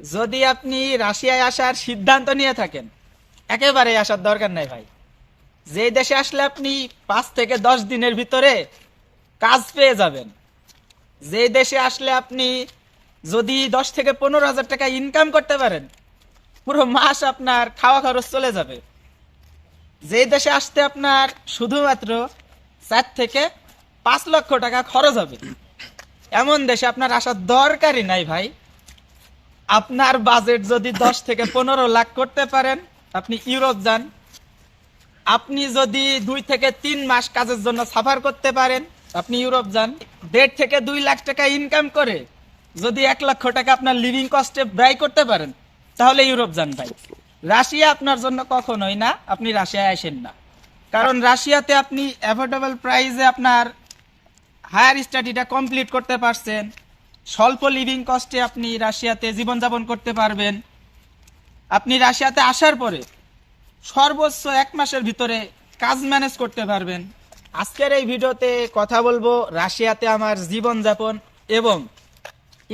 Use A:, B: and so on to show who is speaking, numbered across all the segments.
A: যদি আপনি রাশিয়ায় আসার সিদ্ধান্ত নিয়ে থাকেন একেবারে আসার দরকার নাই ভাই। যে দেশে আসলে আপনি পাঁচ থেকে দশ দিনের ভিতরে কাজ পেয়ে যাবেন যে দেশে আসলে আপনি যদি দশ থেকে পনেরো হাজার টাকা ইনকাম করতে পারেন, পুরো মাস আপনার খাওয়া খরচ চলে যাবে। যে দেশে আসতে আপনার শুধুমাত্র চার থেকে পাঁচ লক্ষ টাকা খরচ হবে। এমন দেশে আপনার আসার দরকারই নাই ভাই। আপনার বাজেট যদি দশ থেকে পনেরো লাখ করতে পারেন, আপনি ইউরোপ যান। আপনি যদি দুই থেকে তিন মাস কাজের জন্য সাফার করতে পারেন, আপনি ইউরোপ যান। দেড় থেকে দুই লাখ টাকা ইনকাম করে যদি এক লক্ষ টাকা আপনার লিভিং কস্টে ব্যয় করতে পারেন, তাহলে ইউরোপ যান ভাই। রাশিয়া আপনার জন্য কখনোই না, আপনি রাশিয়ায় আসেন না। কারণ রাশিয়াতে আপনি অ্যাফোর্ডেবল প্রাইসে আপনার হায়ার স্টাডিটা কমপ্লিট করতে পারছেন। স্বল্প লিভিং কস্টে আপনি রাশিয়াতে জীবনযাপন করতে পারবেন। আপনি রাশিয়াতে আসার পরে সর্বোচ্চ এক মাসের ভিতরে কাজ ম্যানেজ করতে পারবেন। আজকের এই ভিডিওতে কথা বলব রাশিয়াতে আমার জীবনযাপন এবং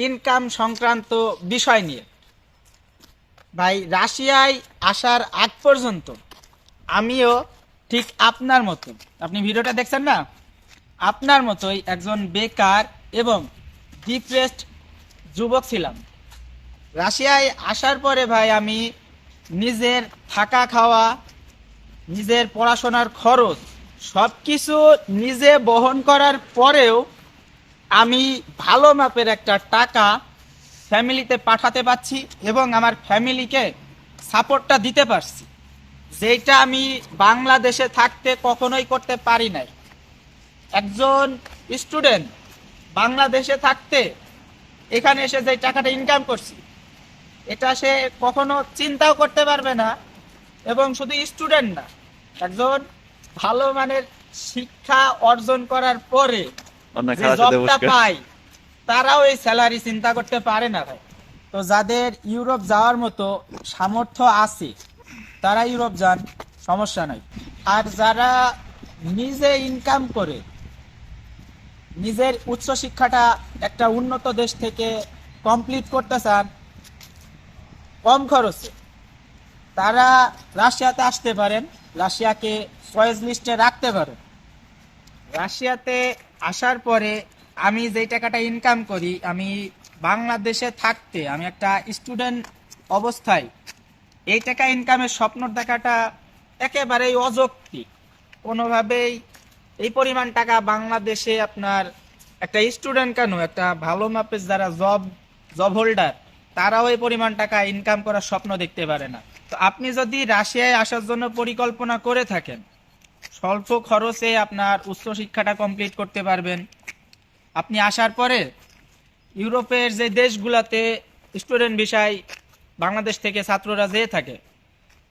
A: ইনকাম সংক্রান্ত বিষয় নিয়ে। ভাই, রাশিয়ায় আসার আগ পর্যন্ত আমিও ঠিক আপনার মতো আপনি ভিডিওটা দেখছেন না? আপনার মতোই একজন বেকার এবং ডিপ্রেসড যুবক ছিলাম। রাশিয়ায় আসার পরে ভাই আমি নিজের থাকা খাওয়া, নিজের পড়াশোনার খরচ সব কিছু নিজে বহন করার পরেও আমি ভালো মাপের একটা টাকা ফ্যামিলিতে পাঠাতে পারছি এবং আমার ফ্যামিলিকে সাপোর্টটা দিতে পারছি। যেটা আমি বাংলাদেশে থাকতে কখনোই করতে পারি নাই। একজন স্টুডেন্ট বাংলাদেশে থাকতে এখানে এসে যে টাকাটা ইনকাম করছি এটা সে কখনো চিন্তাও করতে পারবে না এবং শুধু স্টুডেন্ট না একজন ভালো মানের শিক্ষা অর্জন করার পরে জবটা পায় তারাও এই স্যালারি চিন্তা করতে পারে না ভাই। তো যাদের ইউরোপ যাওয়ার মতো সামর্থ্য আছে তারা ইউরোপ যান সমস্যা নাই। আর যারা নিজে ইনকাম করে নিজের উচ্চ শিক্ষাটা একটা উন্নত দেশ থেকে কমপ্লিট করতে চান, কম খরচে। তারা রাশিয়াতে আসতে পারেন, রাশিয়াকে চয়েস লিস্টে রাখতে পারেন। রাশিয়াতে আসার পরে আমি যেই টাকাটা ইনকাম করি, আমি বাংলাদেশে থাকতে, আমি একটা স্টুডেন্ট অবস্থায়, এই টাকা ইনকামের স্বপ্ন দেখাটা একেবারেই অযৌক্তিক। কোনোভাবেই এই পরিমাণ টাকা বাংলাদেশে আপনার একটা স্টুডেন্ট কেন? একটা ভালো মাপের যারা জব জব হোল্ডার তারাও এই পরিমাণ টাকা ইনকাম করার স্বপ্ন দেখতে পারে না। তো আপনি যদি রাশিয়ায় আসার জন্য পরিকল্পনা করে থাকেন, স্বল্প খরচে আপনার উচ্চশিক্ষাটা কমপ্লিট করতে পারবেন। আপনি আসার পরে ইউরোপের যে দেশগুলোতে স্টুডেন্ট বিষয় বাংলাদেশ থেকে ছাত্ররা যেয়ে থাকে,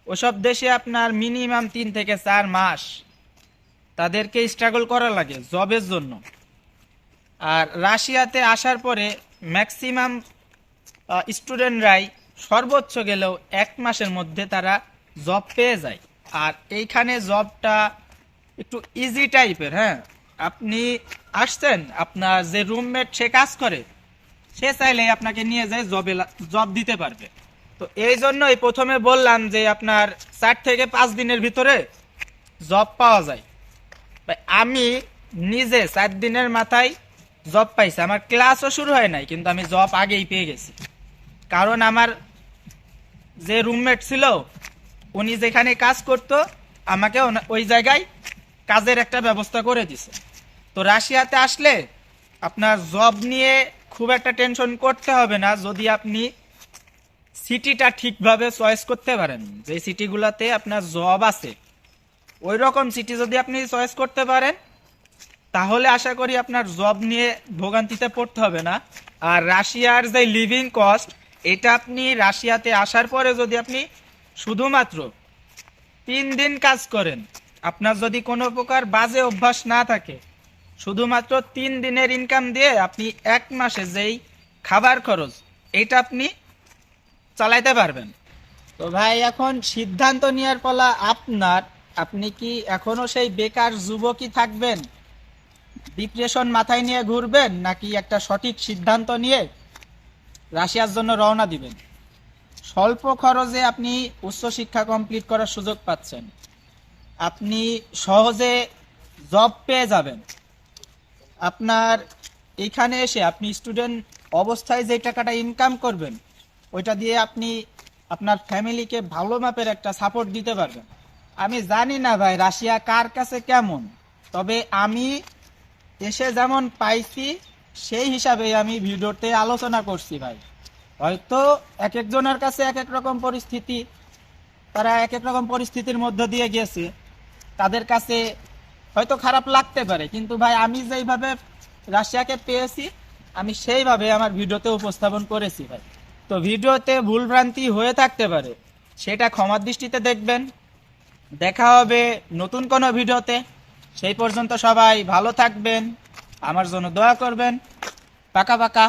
A: ওসব দেশে আপনার মিনিমাম তিন থেকে চার মাস তাদেরকে স্ট্রাগল করা লাগে জবের জন্য। আর রাশিয়াতে আসার পরে ম্যাক্সিমাম স্টুডেন্টরাই সর্বোচ্চ গেলেও এক মাসের মধ্যে তারা জব পেয়ে যায়। আর এইখানে জবটা একটু ইজি টাইপের হ্যাঁ? আপনি আসছেন, আপনার যে রুমমেট সে কাজ করে, সে চাইলে আপনাকে নিয়ে যায় জবে জব দিতে পারবে। তো এই জন্যই প্রথমে বললাম যে আপনার চার থেকে পাঁচ দিনের ভিতরে জব পাওয়া যায়। আমি নিজে চার দিনের মাথায় জব পাইছি। আমার ক্লাসও শুরু হয় নাই, কিন্তু আমি জব আগেই পেয়ে গেছি। কারণ আমার যে রুমমেট ছিল, উনি যেখানে কাজ করত, আমাকে ওই জায়গায় কাজের একটা ব্যবস্থা করে দিছে। তো রাশিয়াতে আসলে আপনার জব নিয়ে খুব একটা টেনশন করতে হবে না, যদি আপনি সিটিটা ঠিকভাবে চয়েস করতে পারেন। যে সিটিগুলোতে আপনার জব আছে ওই রকম সিটি যদি আপনি চয়েস করতে পারেন, তাহলে আশা করি আপনার জব নিয়ে ভোগান্তিতে পড়তে হবে না। আর রাশিয়ার যে লিভিং কস্ট এটা আপনি রাশিয়াতে আসার পরে যদি আপনি শুধুমাত্র তিন দিন কাজ করেন, আপনার যদি কোনো প্রকার বাজে অভ্যাস না থাকে, শুধুমাত্র তিন দিনের ইনকাম দিয়ে আপনি এক মাসে যেই খাবার খরচ, এটা আপনি চালাইতে পারবেন। তো ভাই, এখন সিদ্ধান্ত নেওয়ার পালা আপনার। আপনি কি এখনও সেই বেকার যুবকই থাকবেন? ডিপ্রেশন মাথায় নিয়ে ঘুরবেন নাকি একটা সঠিক সিদ্ধান্ত নিয়ে রাশিয়ার জন্য রওনা দিবেন? স্বল্প খরচে আপনি উচ্চশিক্ষা কমপ্লিট করার সুযোগ পাচ্ছেন। আপনি সহজে জব পেয়ে যাবেন। আপনার এখানে এসে আপনি স্টুডেন্ট অবস্থায় যে টাকাটা ইনকাম করবেন, ওইটা দিয়ে আপনি আপনার ফ্যামিলিকে ভালো মাপের একটা সাপোর্ট দিতে পারবেন। আমি জানি না ভাই, রাশিয়া কার কাছে কেমন। তবে আমি এসে যেমন পাইছি, সেই হিসাবে আমি ভিডিওতে আলোচনা করছি ভাই। হয়তো এক একজনের কাছে এক এক রকম পরিস্থিতি, তারা এক এক রকম পরিস্থিতির মধ্য দিয়ে গেছে। তাদের কাছে হয়তো খারাপ লাগতে পারে, কিন্তু ভাই আমি যেইভাবে রাশিয়াকে পেয়েছি, আমি সেইভাবে আমার ভিডিওতে উপস্থাপন করেছি ভাই। তো ভিডিওতে ভুলভ্রান্তি হয়ে থাকতে পারে, সেটা ক্ষমার দৃষ্টিতে দেখবেন। দেখা হবে নতুন কোনো ভিডিওতে। সেই পর্যন্ত সবাই ভালো থাকবেন, আমার জন্য দোয়া করবেন। পাকা পাকা।